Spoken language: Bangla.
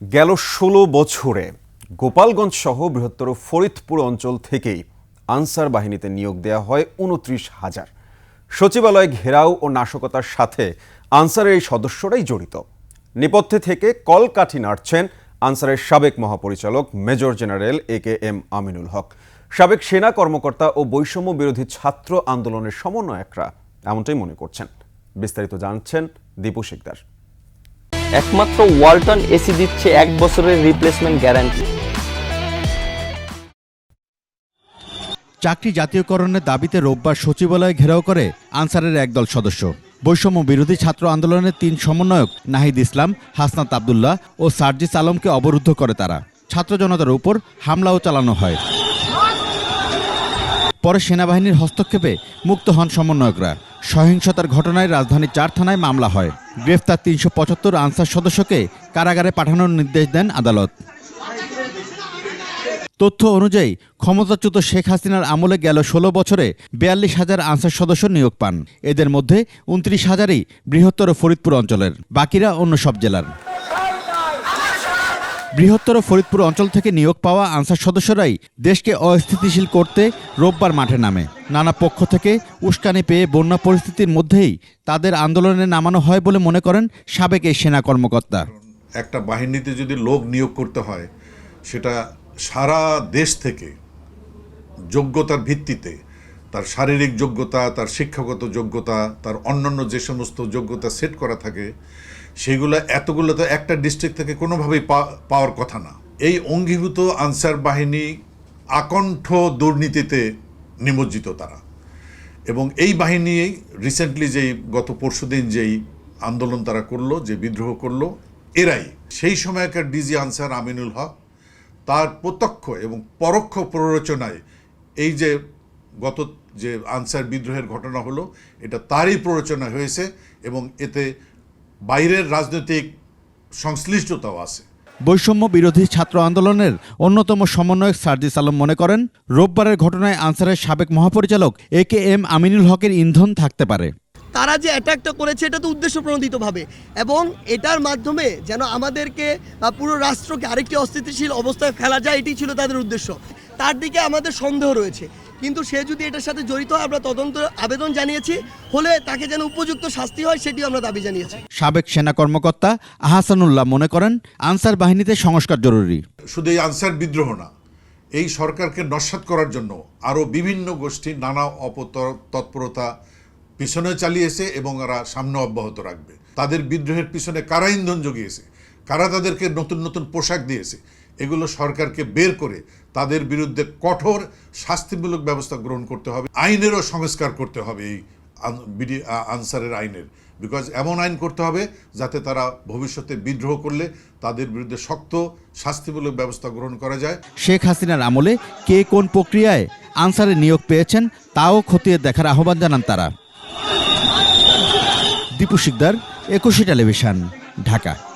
গেল ষোলো বছরে গোপালগঞ্জ সহ বৃহত্তর ফরিদপুর অঞ্চল থেকেই আনসার বাহিনীতে নিয়োগ দেওয়া হয় উনত্রিশ হাজার। সচিবালয় ঘেরাও ও নাশকতার সাথে আনসারের এই সদস্যরাই জড়িত। নেপথ্যে থেকে কলকাঠি নাড়ছেন আনসারের সাবেক মহাপরিচালক major general A K M Aminul Haque. সাবেক সেনা কর্মকর্তা ও বৈষম্য বিরোধী ছাত্র আন্দোলনের সমন্বয়করা এমনটাই মনে করছেন। বিস্তারিত জানছেন দীপু শিকদার একমাত্র ওয়ালটন এসি দিচ্ছে এক বছরের রিপ্লেসমেন্ট গ্যারান্টি চাকরি জাতীয়করণের দাবিতে রোববার সচিবালয় ঘেরাও করে আনসারের একদল সদস্য। বৈষম্য বিরোধী ছাত্র আন্দোলনের তিন সমন্বয়ক নাহিদ ইসলাম, হাসনাত আবদুল্লাহ ও সার্জিস আলমকে অবরুদ্ধ করে তারা। ছাত্র জনতার উপর হামলাও চালানো হয়। পরে সেনাবাহিনীর হস্তক্ষেপে মুক্ত হন সমন্বয়করা। সহিংসতার ঘটনায় রাজধানীর চার থানায় মামলা হয়। গ্রেফতার তিনশো পঁচাত্তর আনসার সদস্যকে কারাগারে পাঠানোর নির্দেশ দেন আদালত। তথ্য অনুযায়ী, ক্ষমতাচ্যুত শেখ হাসিনার আমলে গেল ষোলো বছরে বিয়াল্লিশ হাজার আনসার সদস্য নিয়োগ পান। এদের মধ্যে উনত্রিশ হাজারই বৃহত্তর ফরিদপুর অঞ্চলের, বাকিরা অন্য সব জেলার। বৃহত্তর ফরিদপুর অঞ্চল থেকে নিয়োগ পাওয়া আনসার সদস্যরাই দেশকে অস্থিতিশীল করতে রোববার মাঠে নামে। নানা পক্ষ থেকে উস্কানি পেয়ে বন্যা পরিস্থিতির মধ্যেই তাদের আন্দোলনে নামানো হয় বলে মনে করেন সাবেক এই সেনা কর্মকর্তা। একটা বাহিনীতে যদি লোক নিয়োগ করতে হয়, সেটা সারা দেশ থেকে যোগ্যতার ভিত্তিতে, তার শারীরিক যোগ্যতা, তার শিক্ষাগত যোগ্যতা, তার অন্যান্য যে সমস্ত যোগ্যতা সেট করা থাকে সেগুলো এতগুলো তো একটা ডিস্ট্রিক্ট থেকে কোনোভাবেই পাওয়ার কথা না। এই অঙ্গীভূত আনসার বাহিনী আকণ্ঠ দুর্নীতিতে নিমজ্জিত তারা। এবং এই বাহিনী রিসেন্টলি যেই গত পরশুদিন যেই আন্দোলন তারা করল, যে বিদ্রোহ করল, এরাই। সেই সময়কার ডিজি আনসার আমিনুল হক তার প্রত্যক্ষ এবং পরোক্ষ প্ররোচনায় এই যে গত যে আনসার বিদ্রোহের ঘটনা হলো, এটা তারই প্ররোচনা হয়েছে এবং এতে বাইরের রাজনৈতিক সংশ্লিষ্টতাও আছে। বৈষম্য বিরোধী ছাত্র আন্দোলনের অন্যতম সমন্বয়ক সার্জিস আলম মনে করেন রোববারের ঘটনায় আনসারের সাবেক মহাপরিচালক এ কে এম আমিনুল হকের ইন্ধন থাকতে পারে। তারা যে অ্যাটাকটা করেছে এটা তো উদ্দেশ্য প্রণোদিতভাবে এবং এটার মাধ্যমে যেন আমাদেরকে বা পুরো রাষ্ট্রকে আরেকটি অস্থিতিশীল অবস্থায় ফেলা যায় এটি ছিল তাদের উদ্দেশ্য। তার দিকে আমাদের সন্দেহ রয়েছে। কিন্তু সে যদি এটার সাথে জড়িত হয় আমরা তদন্ত আবেদন জানিয়েছি হলে তাকে যেন উপযুক্ত শাস্তি হয় সেটিও আমরা দাবি জানিয়েছি। সাবেক সেনা কর্মকর্তা আহাসানুল্লাহ মনে করেন আনসার বাহিনীতে সংস্কার জরুরি। শুধু এই আনসার বিদ্রোহ না এই সরকারকে নস্বাত করার জন্য আরও বিভিন্ন গোষ্ঠী নানা অপতর তৎপরতা পিছনে চালিয়েছে এবং এরা সামনে অব্যাহত রাখবে। তাদের বিদ্রোহের পিছনে কারা ইন্ধন জুগিয়েছে? কারা তাদেরকে নতুন নতুন পোশাক দিয়েছে? এগুলো সরকারকে বের করে তাদের বিরুদ্ধে কঠোর শাস্তিমূলক ব্যবস্থা গ্রহণ করতে হবে। আইনেরও সংস্কার করতে হবে এই বিডি- আনসারের আইনের। বিকজ এমন আইন করতে হবে যাতে তারা ভবিষ্যতে বিদ্রোহ করলে তাদের বিরুদ্ধে শক্ত শাস্তিমূলক ব্যবস্থা গ্রহণ করা যায়। শেখ হাসিনার আমলে কে কোন প্রক্রিয়ায় আনসারে নিয়োগ পেয়েছেন তাও খতিয়ে দেখার আহ্বান জানান তারা। দীপু শিকদার, একুশে টেলিভিশন, ঢাকা।